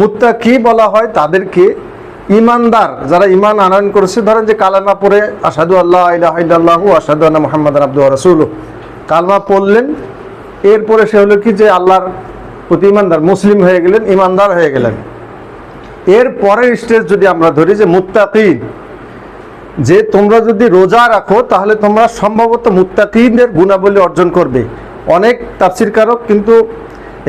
মুত্তাকি বলা হয় তাদেরকে ইমানদার, যারা ইমান আনয়ন করেছে। ধরেন যে কালামা পড়ে আসাদু আল্লাহ ইলাহু আসাদু আল্লাহ মোহাম্মদ আব্দু রসুল কালমা পড়লেন, এরপরে সে হলো কি যে আল্লাহর প্রতি ইমানদার মুসলিম হয়ে গেলেন ইমানদার হয়ে গেলেন। এর পরের স্টেজ যদি আমরা ধরি যে মুত্তাকি, যে তোমরা যদি রোজা রাখো, তাহলে তোমরা সম্ভবত মুত্তাকিদের গুণাবলী অর্জন করবে। অনেক তাফসির কারক কিন্তু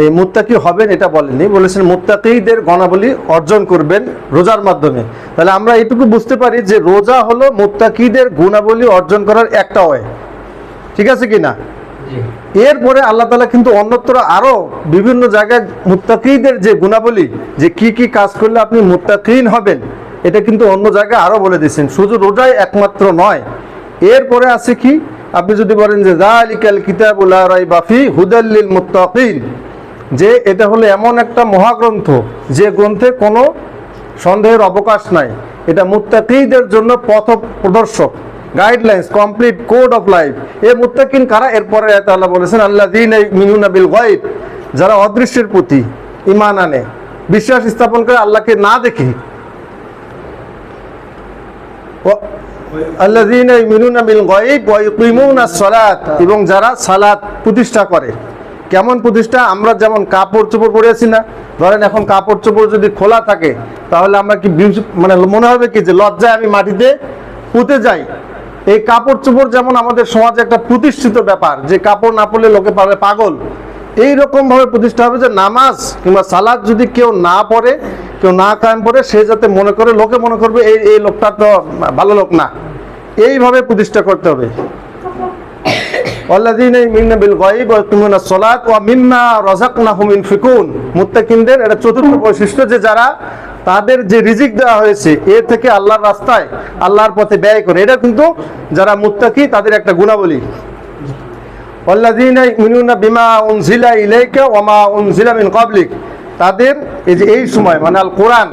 এই মুত্তাকি হবেন এটা বলেননি বলেছেন মুত্তাকিদের গণাবলী অর্জন করবেন রোজার মাধ্যমে। তাহলে আমরা এইটুকু বুঝতে পারি যে রোজা হলো মুত্তাকিদের গুণাবলী অর্জন করার একটা ওয়ে। ঠিক আছে কি না এরপরে আল্লাহ তালা কিন্তু অন্যত্র আরও বিভিন্ন জায়গায় মুত্তাকিদের যে গুণাবলী যে কি কি কাজ করলে আপনি মুত্তাকিন হবেন এটা কিন্তু অন্য জায়গায় আরও বলে দিচ্ছেন শুধু রোজাই একমাত্র নয়। এরপরে আছে কি? আপনি যদি বলেন যে জালিকাল কিতাবুল বাফি হুদাল্লিল মুত্তাকিন। যে এটা হলো এমন একটা মহাগ্রন্থ যে গ্রন্থে কোনো সন্দেহের অবকাশ নাই। এটা মুত্তাকিদের জন্য পথ প্রদর্শক guidelines complete code of life এ মুত্তাকিন কারা? এরপরে আল্লাহ বলেছেন আল্লাহ দিন এই মিনুনা বিল গায়ব যারা অদৃশ্যের প্রতি ইমান আনে। বিশ্বাস স্থাপন করে আল্লাহকে না দেখে। আল্লাযীনা ইউমিনুনা বিল গায়ব ওয়া ইউকিমুনাস সালাত, এবং যারা সালাত প্রতিষ্ঠা করে। কেমন প্রতিষ্ঠা? আমরা যেমন কাপড় চোপড় পরে আছি না, ধরেন এখন কাপড় চোপড় যদি খোলা থাকে, তাহলে আমরা কি মানে মনে হবে কি যে লজ্জায় আমি মাটিতে পুঁতে যাই? এই কাপড় চোপড় যেমন আমাদের সমাজে একটা প্রতিষ্ঠিত ব্যাপার, যে কাপড় না পরলে লোকে পাবে পাগল। এই রকম ভাবে প্রতিষ্ঠা হবে যে নামাজ কিংবা সালাদ যদি কেউ না পড়ে, কেউ না কায়েম পড়ে সে যাতে মনে করে, লোকে মনে করবে, এই এই লোকটা তো ভালো লোক না। এইভাবে প্রতিষ্ঠা করতে হবে। আল্লাযীনা বিল ওয়া মুত্তাকিনদের এটা চতুর্থ বৈশিষ্ট্য যে যারা তাদের যে রিজিক দেওয়া হয়েছে, এ থেকে আল্লাহর রাস্তায়, আল্লাহর পথে ব্যয় করে। এটা কিন্তু যারা মুত্তাকি, তাদের একটা গুণাবলী। মিন তাদের এই যে এই সময় মানে আল কোরআন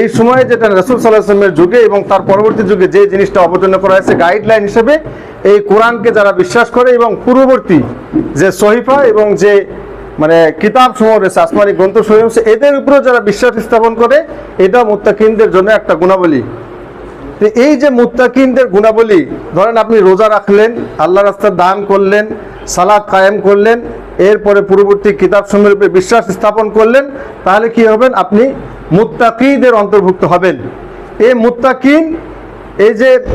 এই সময়ে যেটা রসুল সাল্লাহামের যুগে এবং তার পরবর্তী যুগে যে জিনিসটা অবতীর্ণ করা হয়েছে গাইডলাইন হিসেবে এই কোরআনকে যারা বিশ্বাস করে এবং পূর্ববর্তী যে সহিফা এবং যে মানে কিতাব সমূহ রয়েছে আসমানি গ্রন্থ সমূহ রয়েছে, এদের উপরেও যারা বিশ্বাস স্থাপন করে এটা মুত্তাকিনদের জন্য একটা গুণাবলী। তো এই যে মুত্তাকিনদের গুণাবলী ধরেন আপনি রোজা রাখলেন আল্লাহ রাস্তার দান করলেন সালাদ কায়েম করলেন এরপরে পূর্ববর্তী কিতাব সমূহের উপরে বিশ্বাস স্থাপন করলেন তাহলে কি হবেন? আপনি মুত্তাকিদের অন্তর্ভুক্ত হবেন। এই মুত্তাকিন, এই যে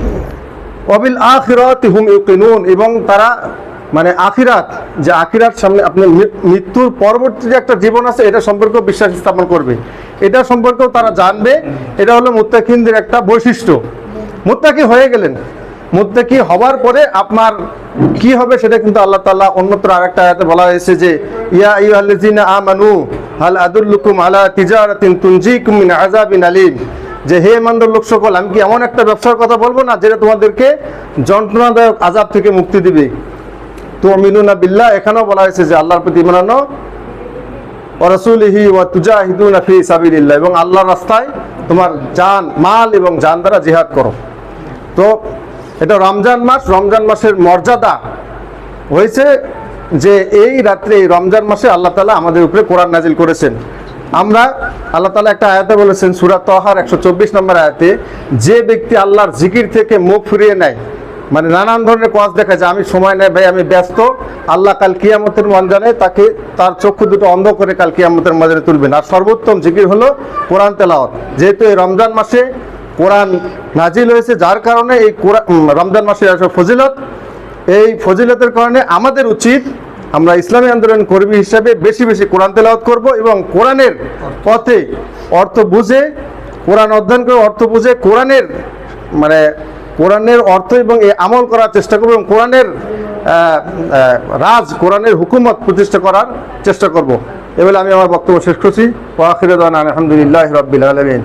অবিল আখিরাত হুম ইউকিনুন, এবং তারা মানে আখিরাত, যে আখিরাত সামনে আপনার মৃ- মৃত্যুর পরবর্তী যে একটা জীবন আছে, এটা সম্পর্কেও বিশ্বাস স্থাপন করবে। এটা সম্পর্কেও তারা জানবে, এটা হলো মুত্তাকিনদের একটা বৈশিষ্ট্য। মুত্তাকি হয়ে গেলেন। মুত্তাকি হওয়ার পরে আপনার কি হবে সেটা কিন্তু আল্লাহ তাআলা অন্যত্র আরেকটা আয়াতে বলা হয়েছে যে, ইয়া আইয়ুহাল্লাযিনা আমানু হাল আদুল্লুকুম আলা তিজারাতিন তুনজিকুম মিন আযাবিন আলীম। যে হে ইমানদার লোক সকল, আমি কি এমন একটা ব্যবসার কথা বলব না যেটা তোমাদেরকে যন্ত্রণাদায়ক আজাব থেকে মুক্তি দিবে? তো মিনুনা বিল্লাহ, এখানেও বলা হয়েছে যে আল্লাহর প্রতি মানানো ওরসুলিহি ওয়া তুজাহিদুনা ফি সাবিলিল্লাহ, এবং আল্লাহর রাস্তায় তোমার জান, মাল এবং জান দ্বারা জিহাদ করো। তো এটা রমজান মাস, রমজান মাসের মর্যাদা হয়েছে যে এই রাত্রে রমজান মাসে আল্লাহ তালা আমাদের উপরে কোরআন নাজিল করেছেন। আমরা আল্লাহ তালা একটা আয়াতে বলেছেন সুরাত তহার একশো চব্বিশ নম্বর আয়াতে, যে ব্যক্তি আল্লাহর জিকির থেকে মুখ ফিরিয়ে নেয় মানে নানান ধরনের কাজ দেখা যায়, আমি সময় নেই ভাই, আমি ব্যস্ত, আল্লাহ কাল কিয়ামতের ময়দানে তাকে, তার চক্ষু দুটো অন্ধ করে কাল কিয়ামতের ময়দানে তুলবেন। আর সর্বোত্তম জিকির হলো কোরআন তেলাওয়াত। যেহেতু এই রমজান মাসে কোরআন নাজিল হয়েছে, যার কারণে এই কোরআন রমজান মাসে আসা ফজিলত, এই ফজিলতের কারণে আমাদের উচিত আমরা ইসলামী আন্দোলন কর্মী হিসাবে বেশি বেশি কোরআন তেলাওয়াত করব এবং কোরআনের পথে অর্থ বুঝে, কোরআন অধ্যয়ন করে অর্থ বুঝে কোরআনের মানে কোরআনের অর্থ এবং এই আমল করার চেষ্টা করব এবং কোরআনের রাজ, কোরআনের হুকুমত প্রতিষ্ঠা করার চেষ্টা করব। এবারে আমি আমার বক্তব্য শেষ করছি। আলহামদুলিল্লাহ রবিল আলমিন।